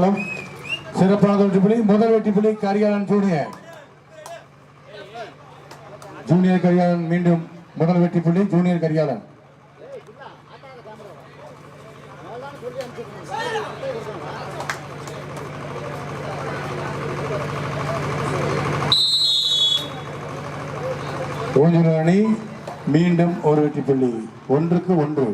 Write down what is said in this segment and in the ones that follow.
இருந்தாலும் சிறப்பான வெற்றி புள்ளி முதல் வெற்றி புள்ளி கரிகாலன் ஜூனியர். ஜூனியர் கரிகாலன் மீண்டும் முதல் வெற்றி புள்ளி ஜூனியர் கரிகாலன். ஊஞ்சல் அணி மீண்டும் ஒரு வெற்றி புள்ளி ஒன்றுக்கு ஒன்று.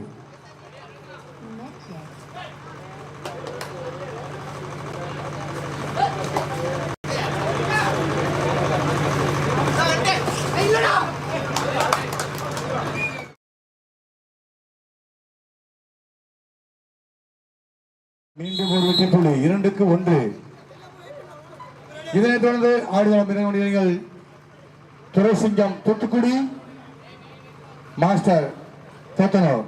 மீண்டும் ஒரு வெற்றி புள்ளி. இரண்டுக்கு ஒன்று. இதனைத் தொடர்ந்து ஆடுகளம் இறங்குவீர்கள் Duraisingam Thoothukudi. Master Pothanur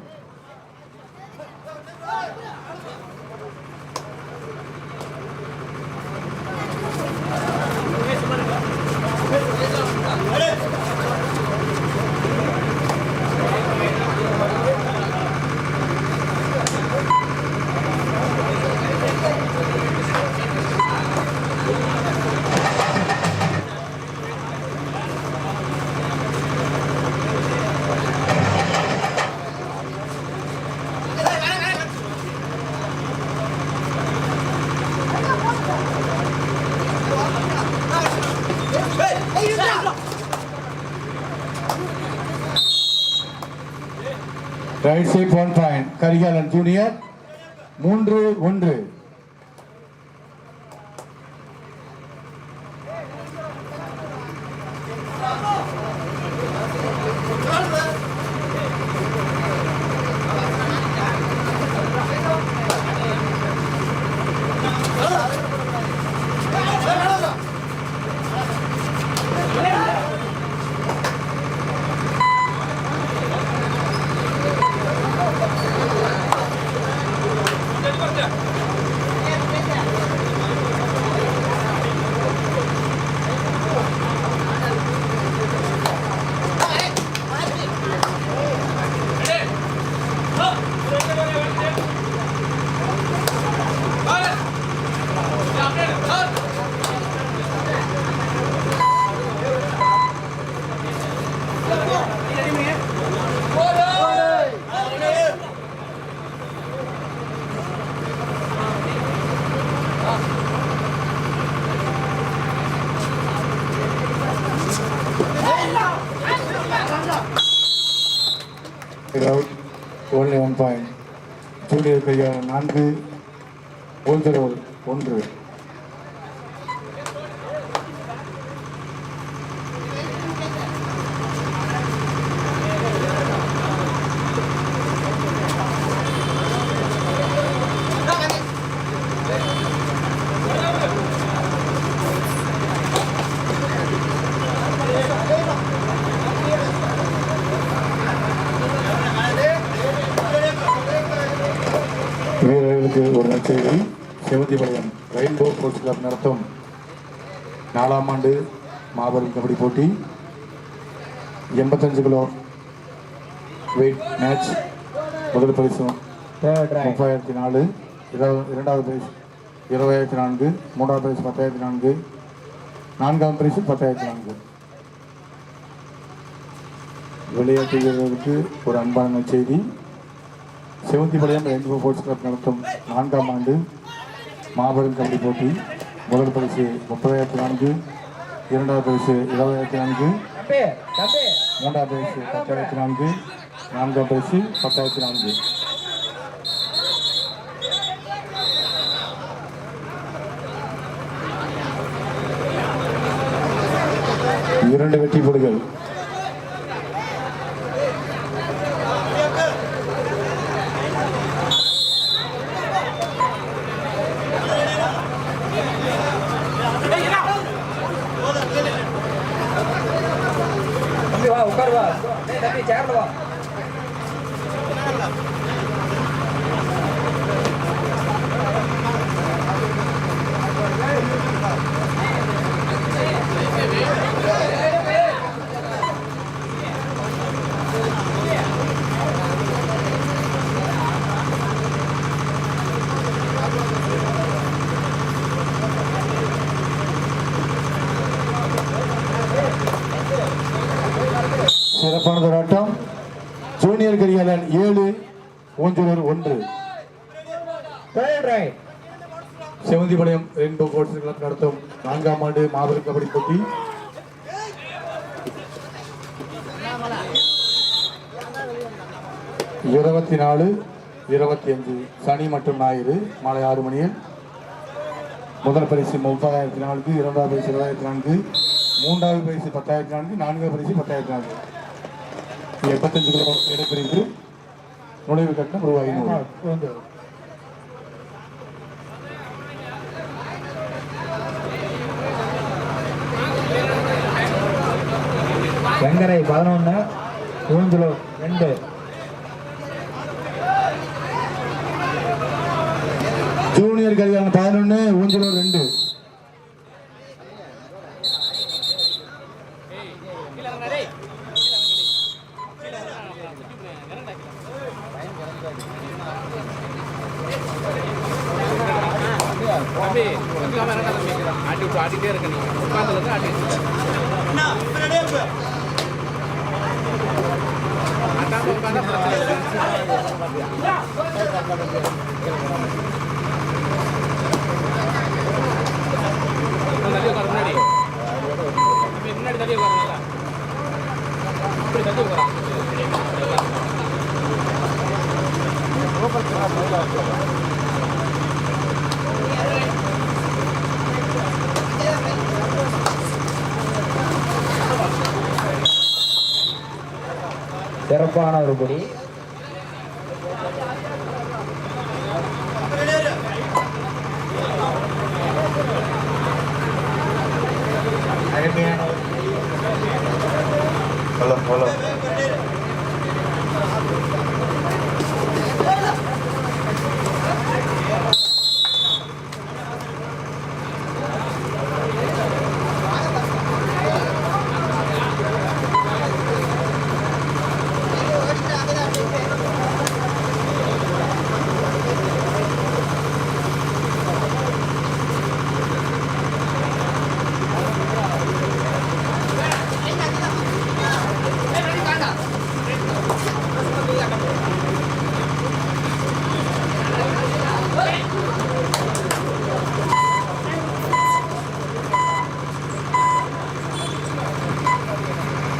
right side one point Karikalan junior மூன்று ஒன்று. Only one point junior Karikalan நான்கு ஓல்தரோல் ஒன்று வீரர்களுக்கு ஒரு நற்செய்தி செவந்திபாளையம் ரெயின்போ ஸ்போர்ட்ஸ் கிளப் நடத்தும் நாலாம் ஆண்டு மாபெரும் கபடி போட்டி. எண்பத்தஞ்சு கிலோ வெயிட் மேட்ச் முதல் பரிசு முப்பதாயிரத்தி நாலு. இரண்டாவது பரிசு இருபதாயிரத்தி நான்கு. மூன்றாவது பரிசு பத்தாயிரத்தி நான்கு. நான்காம் பரிசு பத்தாயிரத்தி நான்கு. விளையாட்டு வீரர்களுக்கு ஒரு அன்பான செய்தி. செவந்திபாளையம் ரெயின்போ ஸ்போர்ட்ஸ் கிளப் நடத்தும் நான்காம் ஆண்டு மாபெரும் கபடி போட்டி. முதல் பரிசு முப்பதாயிரத்தி நான்கு. இரண்டாவது பரிசு இருபதாயிரத்தி நான்கு. மூன்றாவது பரிசு பத்தாயிரத்தி நான்கு. நான்காம் பரிசு பத்தாயிரத்தி நான்கு. கரிகாலன் ஏழு ஊஞ்சலூர் ஒன்று. செவந்திபாளையம் ரெயின்போ ஸ்போர்ட்ஸ் கிளப் நடத்தும் நான்காம் ஆண்டு மாபெரும் கபடி போட்டி. இருபத்தி நாலு இருபத்தி அஞ்சு சனி மற்றும் ஞாயிறு மாலை ஆறு மணியில். முதல் பரிசு முப்பதாயிரத்தி நான்கு இரண்டாவது பரிசு இருபதாயிரத்தி நான்கு மூன்றாவது பரிசு பத்தாயிரத்தி நான்கு நான்காவது பரிசு பத்தாயிரத்தி நான்கு. எண்பத்தஞ்சு கிலோ இடைப்பிரிவு நுழைவு கட்டணம் ரூபாய் ஐநூறு வெங்கரை பதினொன்று ஊஞ்சலூர் ரெண்டு. ஜூனியர் கல்யாணம் பதினொன்று ஊஞ்சலூர் ரெண்டு தம்பி உட்காம இருக்க தம்பி ஆட்டிகிட்டே இருக்க. நீ உட்காந்துருக்கு ஆட்டி ஆட்டாம உட்காந்தா பிரச்சனை இல்லை. சிறப்பான ஒரு குடி. அருமையான ஒரு ஹலோ ஹலோ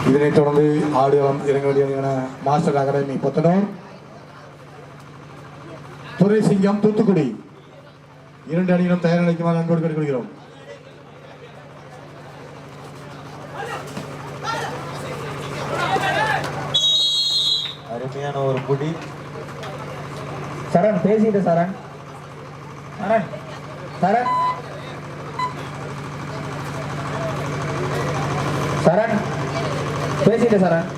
இதனைத் தொடர்ந்து ஆடுகளம் இறங்க வேண்டிய மாஸ்டர் அகாடமி புத்தனூர். துரை சிங்கம் தூத்துக்குடி. இரண்டு அணிகளும் தயார் நிலைக்குமாறு அன்போடு கேட்டுக்கொள்கிறோம். அருமையான ஒரு புடி சரண் பேசிட்டு சரண். சரண். சரண். சரண். பேசிட்டு சரண்.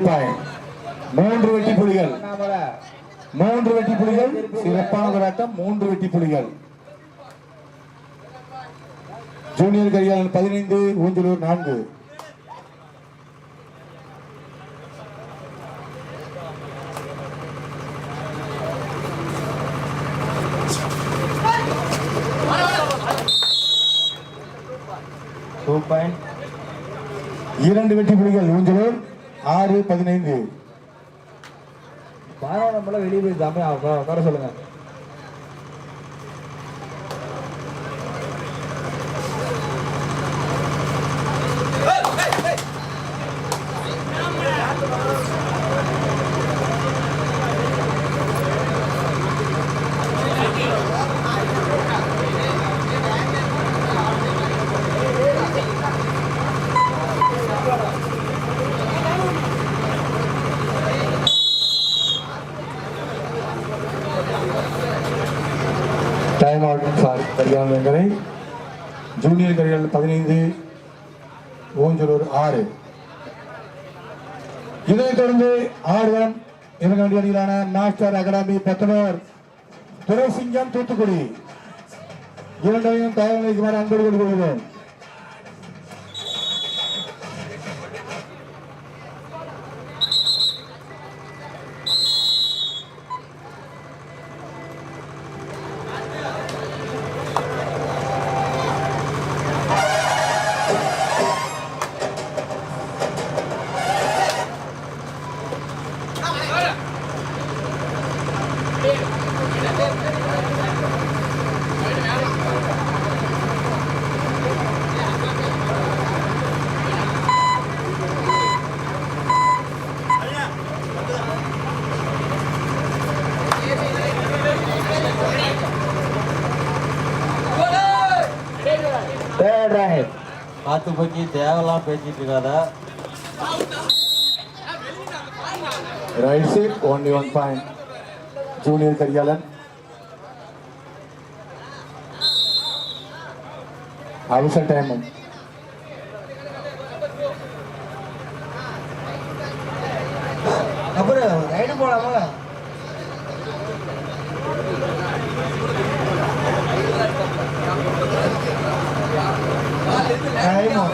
பாயிண்ட் மூன்று வெட்டி புலிகள். மூன்று வெட்டி புலிகள். சிறப்பான போராட்டம் மூன்று வெட்டி புலிகள். ஜூனியர் கரிகாலன் பதினைந்து ஊஞ்சலூர் நான்கு. இரண்டு வெட்டி புலிகள். ஊஞ்சலூர் ஆறு பதினைந்து. பாராளுமன்ற வெளியே போய் தம்பி உட்கார சொல்லுங்க. டைம் சார் ஃபார் கல்யாணங்களை. ஜூனியர் கல்யாணம் பதினைந்து ஓஞ்சலூர் ஆறு. இதைத் தொடர்ந்து ஆர்வம் இவங்களுடைய அணியிலான மாஸ்டர் அகாடமி பத்தனூர் துரைசிங்கம் தூத்துக்குடி. இரண்டையும் தயார் நிலைக்குமாறு அன்போடு கொள்கிறோம் தேர்ட் ரைட் பார்த்து பக்கி தேவையெல்லாம் பேசிட்டு இருக்காத right side only one point junior Karikalan அவசர டைம் அப்புறம் ரைடு போலாமா டைம்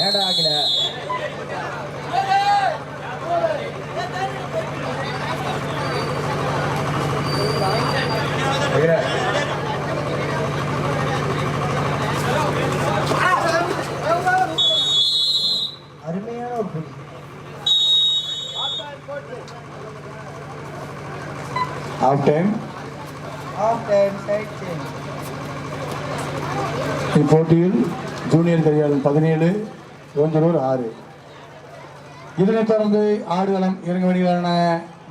ஏடா ஆகல அருமையான ஒரு புடி half time half time side change இப்போட்டியில் ஜூனியர் கரிகாலன் பதினேழு ஓஞ்சலூர் ஆறு. இதனைத் தொடர்ந்து ஆடுகளம் இறங்க வேண்டியதான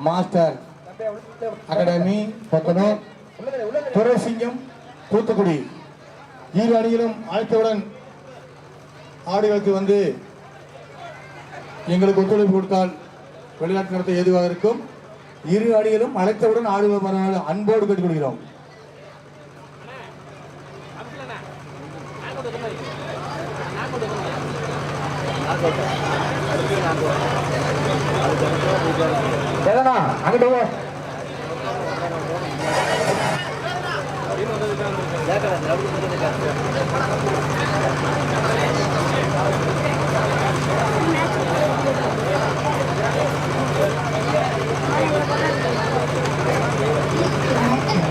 மாஸ்டர் அகாடமி பத்தனூர் துரைசிங்கம் தூத்துக்குடி. இரு அணியிலும் அழைத்தவுடன் ஆடுகளுக்கு வந்து எங்களுக்கு ஒத்துழைப்பு கொடுத்தால் விளையாட்டு நடத்த ஏதுவாக இருக்கும். இரு அணிகளும் அழைத்தவுடன் ஆடுகள் அன்போடு கேட்டுக்கொள்கிறோம். அங்கிட்டு Thank you.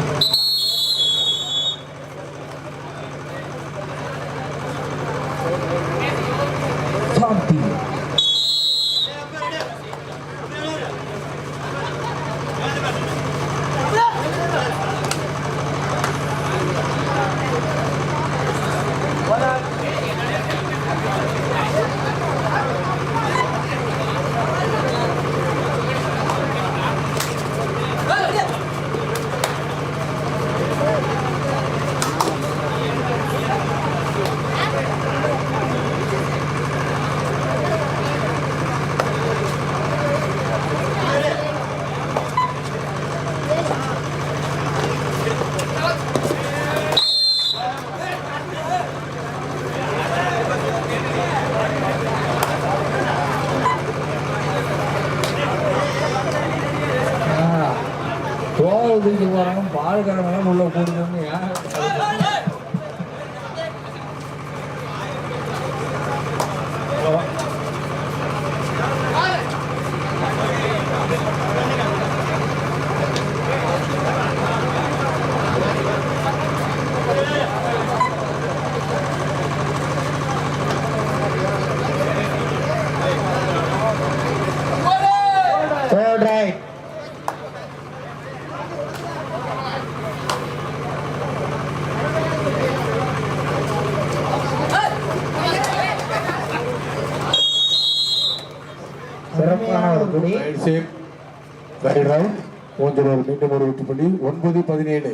புள்ளி ஒன்பது பதினேழு.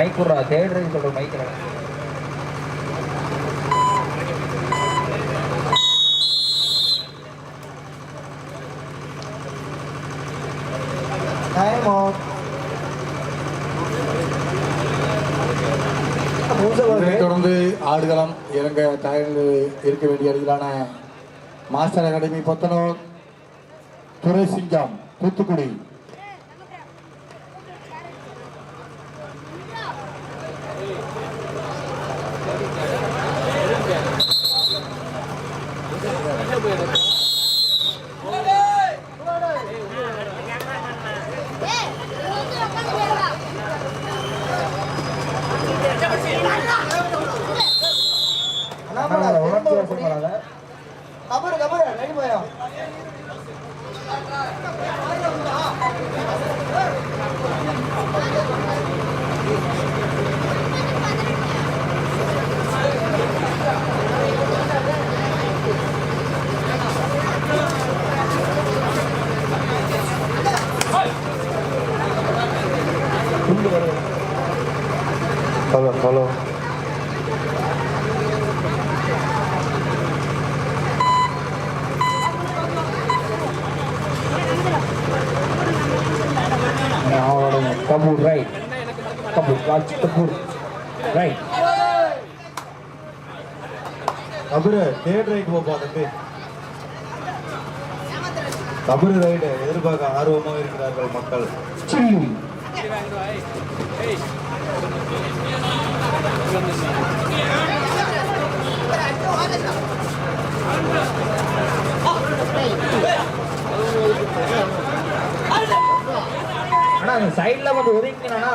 விடுறேன் இவன்ட்ட மைக் விடுறா. தேடுறேன்னு சொல்ற மைக் டைம் அவுட் இதனைத் தொடர்ந்து ஆடுகளம் இறங்க தயாரில் இருக்க வேண்டிய அடிகளான மாஸ்டர் அகாடமி பொத்தனூர் துரை சிங்கம் தூத்துக்குடி உணர்ச்சி வசப்படாத கபரு கபரு ரெடி போயா ஹலோ அவனோட கபூர் right Kapoor watch Kapoor right கபரு தேர்ட் ரைட் போப்பா தம்பி. கபரு ரைடு எதிர்பார்க்க ஆர்வமாக இருக்கிறார்கள் மக்கள். சில்லி அண்ணா அந்த சைடில் கொஞ்சம் ஒதுங்கினா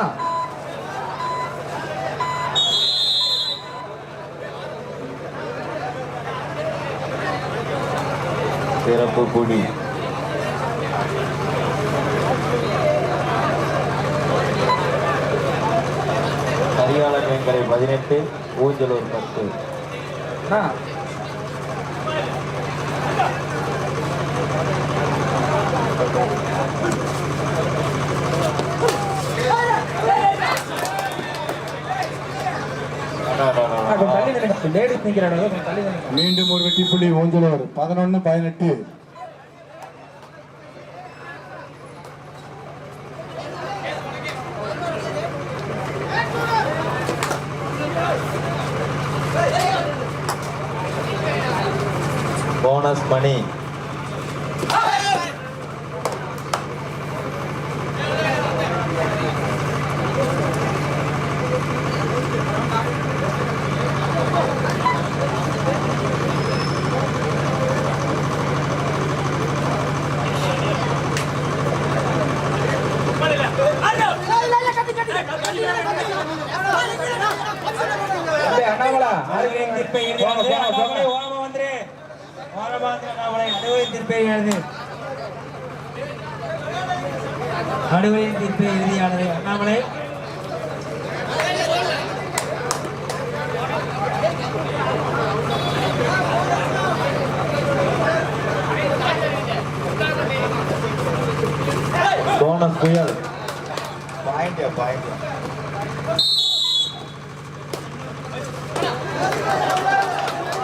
சிறப்பு புடி வெங்கரை பதினெட்டு ஊஞ்சலூர் பத்து. மீண்டும் ஒரு வெற்றி புள்ளி ஊஞ்சலூர். பதினொன்று பதினெட்டு. போனஸ் மணி புயல் பாயிண்ட் பாயிண்ட்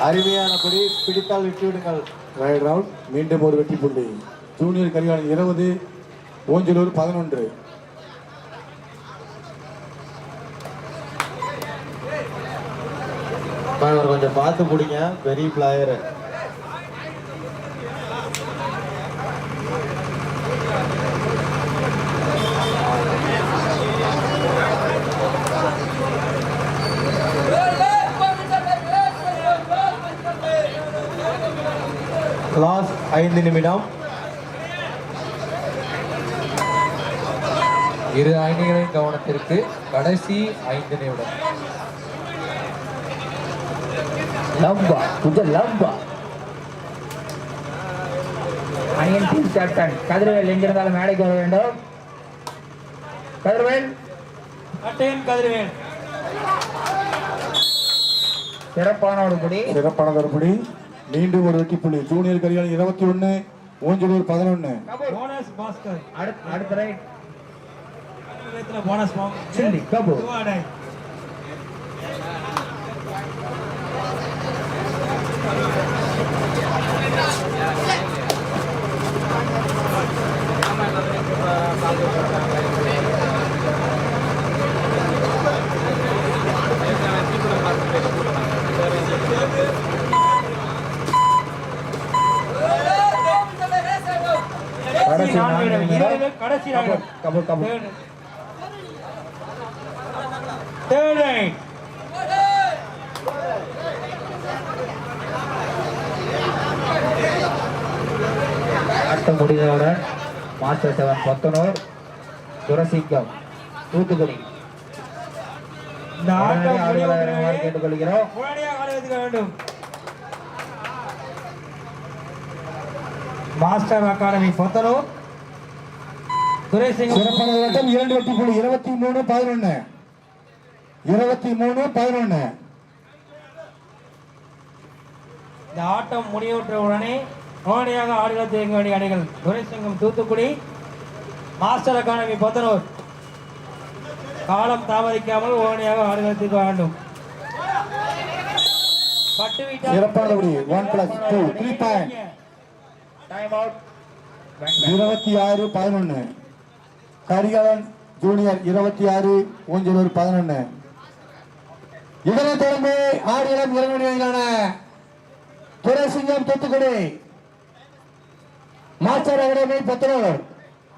அருமையானபடி பிடித்தால் விட்டுவிடுங்கள் ரைட் ரவுண்ட் மீண்டும் ஒரு வெற்றி புள்ளி. ஜூனியர் கரிகாலன் இருபது ஊஞ்சலூர் பதினொன்று. கொஞ்சம் பார்த்து பிடிங்க. பெரிய பிளேயர் ஐந்து நிமிடம். இரு அணிகளின் கவனத்திற்கு கடைசி ஐந்து நிமிடம். லம்பா புது லம்பா. அணியன் டீம் கேப்டன் கதிரவேல் எங்கிருந்தாலும் மேடைக்கு வர வேண்டும். கதிரவேல். அட்டையன் கதிரவேல். சிறப்பான ஒரு மீண்டும் ஒரு வெற்றி புள்ளி ஜூனியர் கரிகால் இருபத்தி ஒன்று ஊஞ்சலூர் பதினொன்று போனஸ் பாஸ்கர் அடுத்த அடுத்த ரைட் போனஸ் சில்லி கபு கடைசி நான்கு நிமிடம். கடைசி தேர்ட் ரைட் ஆட்டம் முடிந்தவுடன் மாஸ்டர் செவன் பத்தனூர் துரசிங்கம் தூத்துக்குடி. கேட்டுக்கொள்கிறோம். மாஸ்டர் அகாடமி பொத்தனூர் சிறப்பான ஓட்டம் இரண்டு வெற்றி புள்ளி. இருபத்தி மூணு பதினொன்று இருபத்தி மூணு பதினொன்று இந்த ஆட்டம் முடிவுற்ற உடனே உடனடியாக ஆடுகள தேங்க வேண்டிய அணிகள் துரைசிங்கம் தூத்துக்குடி மாஸ்டர் அகாடமி பொத்தனூர். காலம் தாமதிக்காமல் உடனடியாக ஆடுகளத்துக்கு வேண்டும். பட்டு வீட்டார் சிறப்பானபடி. One plus two three point time out இருபத்தி ஆறு பதினொன்று கரிகாலன் ஜூனியர் இருபத்தி ஆறு ஊஞ்சலூர் பதினொன்று இதனைத் தொடர்ந்து ஆடியலம் இறங்குவதிலான துரைசிங்கம் தூத்துக்குடி. மாஸ்டர் அகாடமி பத்தனூர்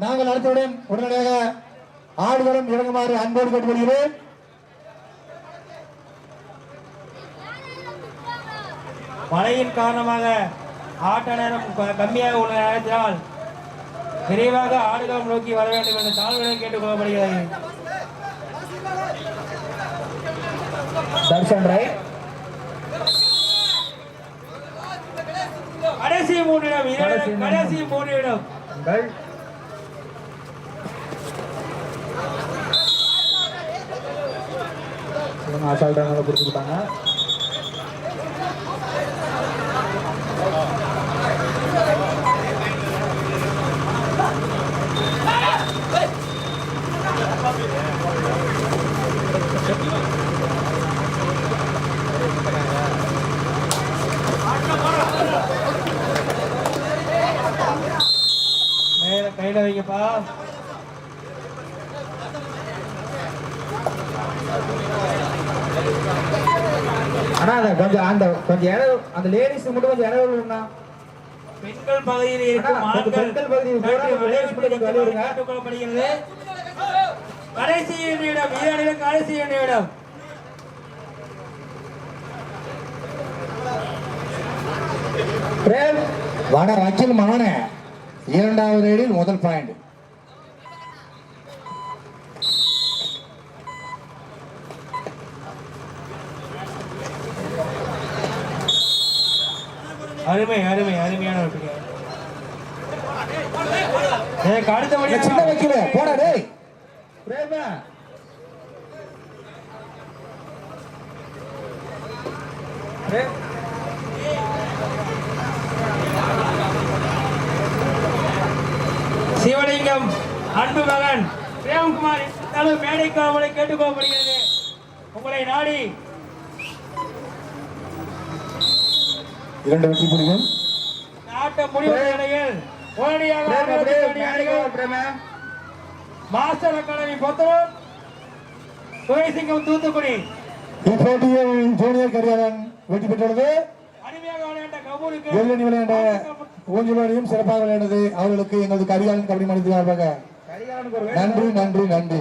நாங்கள் அடுத்தவுடன் உடனடியாக ஆடுகளும் இறங்குமாறு அன்போடு கேட்டுக்கொள்கிறேன். மழையின் காரணமாக ஆட்ட நேரம் கம்மியாக உள்ள நேரத்தினால் விரைவாக ஆடுகளம் நோக்கி வர வேண்டும் என்று தாழ்வுடன் கேட்டுக்கொள்ளப்படுகிறது. தர்ஷன் ரைட் கடைசி மூன்று இடம் கடைசி இரண்டு- மூன்று. கடைசி மூன்று இடம் உங்கள் இவங்க அசால்ட்டாக கொடுத்துக்கிட்டாங்க வைக்கப்பா அண்ணா அந்த கொஞ்சம் அந்த கொஞ்சம் இடம் அந்த லேடிஸ் மட்டும் கொஞ்சம் இடம் விடுங்கண்ணா பெண்கள் பகுதியில் இருக்கும் பெண்கள் பகுதியில் கடைசி இடம் இரண்டு கடைசி இடம் பிரேம் வட வக்கீல் மகன. இரண்டாவது ரைடில் முதல் பாயிண்ட் அருமை அருமை அருமையான அடுத்தபடியாக சின்ன வக்கீல போடா டேய். பிரேம. பிரேம் சிவலிங்கம் அன்பு மகன் பிரேம்குமார் தலைவர் மேடைக்கு அவளை கேட்டுக்கொள்ளப்படுகிறது. உங்களை நாடி இரண்டு வெற்றி புலிகள். நாட்ட முடிவு நிலையில் உடனடியாக மாஸ்டர் அகாடமி பொத்தனூர் துரைசிங்கம் தூத்துக்குடி. இப்போட்டியில் ஜூனியர் கரிகாலன் வெற்றி பெற்றுள்ளது. அருமையாக விளையாண்ட கபூருக்கு வெள்ளி விளையாண்ட ஊஞ்சலோடையும் சிறப்பாக விளையாண்டது அவர்களுக்கு எங்களது கரிகாலன் கபடி மனித நன்றி நன்றி நன்றி.